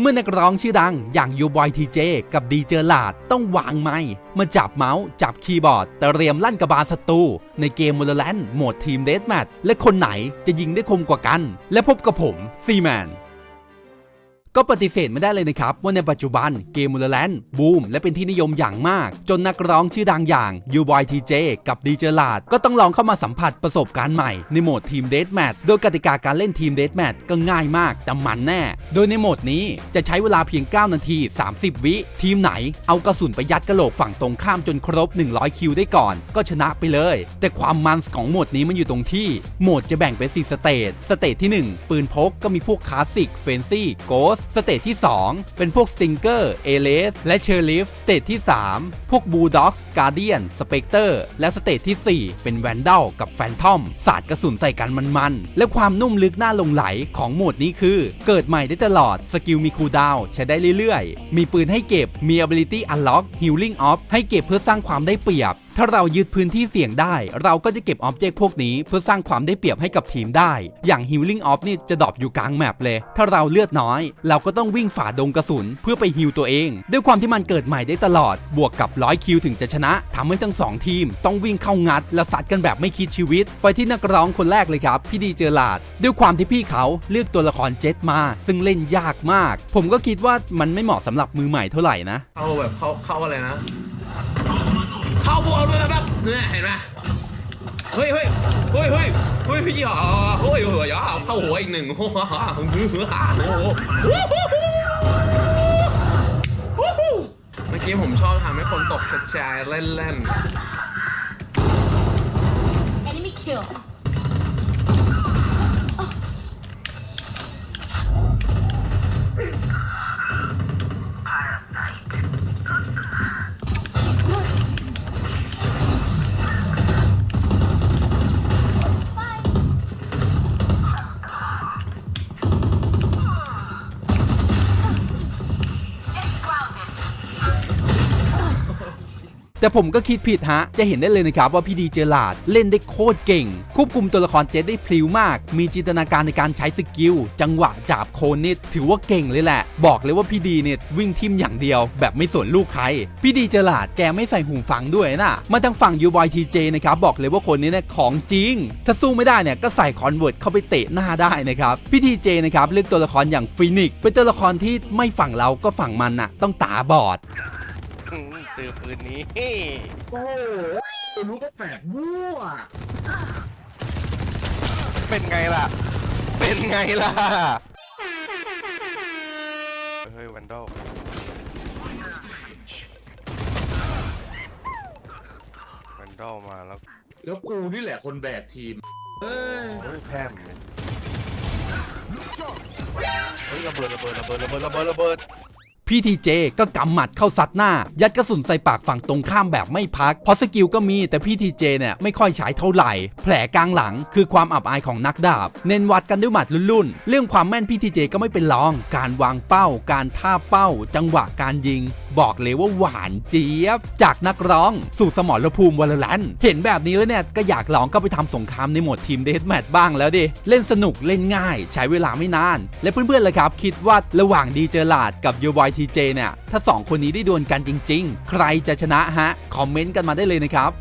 เมื่อนักร้องชื่อดังอย่างยูบอยทีเจกับดีเจอร์ลาดต้องวางไม้มาจับเมาส์จับคีย์บอร์ดเตรียมลั่นกระบาลศัตรูในเกม Valorant โหมดทีมเดสแมทและคนไหนจะยิงได้คมกว่ากัน และพบกับผมซีแมน ก็ปฏิเสธไม่ได้เลยนะครับ ว่าในปัจจุบันเกมมูลแลนด์บูมและเป็นที่นิยมอย่างมาก จนนักร้องชื่อดังอย่างยูบอยทีเจกับดีเจลาดก็ต้องลองเข้ามาสัมผัสประสบการณ์ใหม่ในโหมดทีมเด t แมทโดยกติกาการเล่นทีมเด t แมทก็ง่ายมากแต่มันแน่ โดยในโหมดนี้จะใช้เวลาเพียง 9 นาที 30 วิ ทีมไหนเอากระสุนไปยัดกระโหลกฝั่งตรงข้ามจนครบ 100 คิวได้ก่อน ก็ชนะไปเลย แต่ความมันของโหมดนี้มันอยู่ตรงที่โหมดจะแบ่งเป็น4สเตจสเตจที่ 1 ปืนพกก็มีพวกคลาสสิกเฟนซี่โกสสเตจที่ 2 เป็นพวกสติงเกอร์เอเลสและเชอร์ลิฟสเตจที่ 3 พวกบูลด็อกการเดียนสเปกเตอร์และสเตจที่ 4 เป็นแวนดัลกับแฟนทอมสาดกระสุนใส่กันมันๆ และความนุ่มลึกน่าลงไหลของโหมดนี้คือ เกิดใหม่ได้ตลอดสกิลมีคูลดาวใช้ได้เรื่อยๆ มีปืนให้เก็บมี ability unlock healing off ให้เก็บเพื่อสร้างความได้เปรียบ ถ้าเรายึดพื้นที่เสี่ยงได้ เราก็จะเก็บออบเจกต์พวกนี้เพื่อสร้างความได้เปรียบให้กับทีมได้ อย่าง Healing Off นี่จะดรอปอยู่กลางแมปเลย ถ้าเราเลือดน้อย เราก็ต้องวิ่งฝ่าดงกระสุนเพื่อไปฮิวตัวเอง ด้วยความที่มันเกิดใหม่ได้ตลอด บวกกับร้อยคิวถึงจะชนะทำให้ทั้งสองทีม ต้องวิ่งเข้างัด และสัดกันแบบไม่คิดชีวิต ไปที่นักร้องคนแรกเลยครับ พี่ดีเจอลาด ด้วยความที่พี่เขาเลือกตัวละครเจ็ตมา ซึ่งเล่นยากมาก ผมก็คิดว่ามันไม่เหมาะสำหรับมือใหม่เท่าไหร่นะเข้าแบบเข้าเข้าอะไรนะ เข้าบอลด้วยนะแบบเนี่ยเห็นไหมเฮ้ยเฮ้ยเฮ้ยเฮ้ยเฮ้ยพี่หยอเฮ้ยเฮ้ยเอเข้าหัวอีกหนึ่งโอ้โหโอ้โหเมื่อกี้ผมชอบทำให้คนตกกระจายเล่นเล่น Enemy kill. แต่ผมก็คิดผิดฮะ จะเห็นได้เลยนะครับว่าพี่ดีเจอลาดเล่นได้โคตรเก่ง ควบคุมตัวละครเจดได้พลิ้วมาก มีจินตนาการในการใช้สกิล จังหวะจับโคนนี่ถือว่าเก่งเลยแหละ บอกเลยว่าพี่ดีเนี่ยวิ่งทิมอย่างเดียว แบบไม่สนลูกใคร พี่ดีเจอลาดแกไม่ใส่หูฟังด้วยนะ มาทางฝั่งยูบอยทีเจนะครับบอกเลยว่าคนนี้เนี่ยของจริง ถ้าสู้ไม่ได้เนี่ยก็ใส่คอนเวิร์ตเข้าไปเตะหน้าได้นะครับ พี่ทีเจนะครับเลือกตัวละครอย่างฟินิกเป็นตัวละครที่ไม่ฝั่งเราก็ฝั่งมันน่ะ ต้องตาบอด อืมเจอปืนนี้โอ้โหรู้ก็แฝดมั่วเป็นไงล่ะ เป็นไงล่ะ เฮ้ยวันดอลวันดอลมาแล้วแล้วกูนี่แหละคนแบกทีม เอ้ยโอ้ยแพร่มเฮ้ยระเบิดระเบิดระเบิดระเบิดระเบิดระเบิด พี่ทีเจก็กำหมัดเข้าซัดหน้า ยัดกระสุนใส่ปากฝั่งตรงข้ามแบบไม่พัก เพราะสกิลก็มีแต่พี่ทีเจเนี่ยไม่ค่อยใช้เท่าไหร่ แผลกลางหลังคือความอับอายของนักดาบ เน้นวัดกันด้วยหมัดลุ่นๆ เรื่องความแม่นพี่ทีเจก็ไม่เป็นรอง การวางเป้า การท่าเป้า จังหวะการยิงบอกเลยว่าหวานเจี๊ยบ จากนักร้องสู่สมรภูมิวอลเลนเห็นแบบนี้แล้วเนี่ย ก็อยากลองก็ไปทำสงครามในโหมดทีมเดสแมทบ้างแล้วดิ เล่นสนุกเล่นง่าย ใช้เวลาไม่นาน และเพื่อนๆเลยครับ คิดว่าระหว่างดีเจอลาดกับยูบอยทีเจเนี่ย ถ้าสองคนนี้ได้ดวลกันจริง ๆ ใครจะชนะฮะ คอมเมนต์กันมาได้เลยนะครับ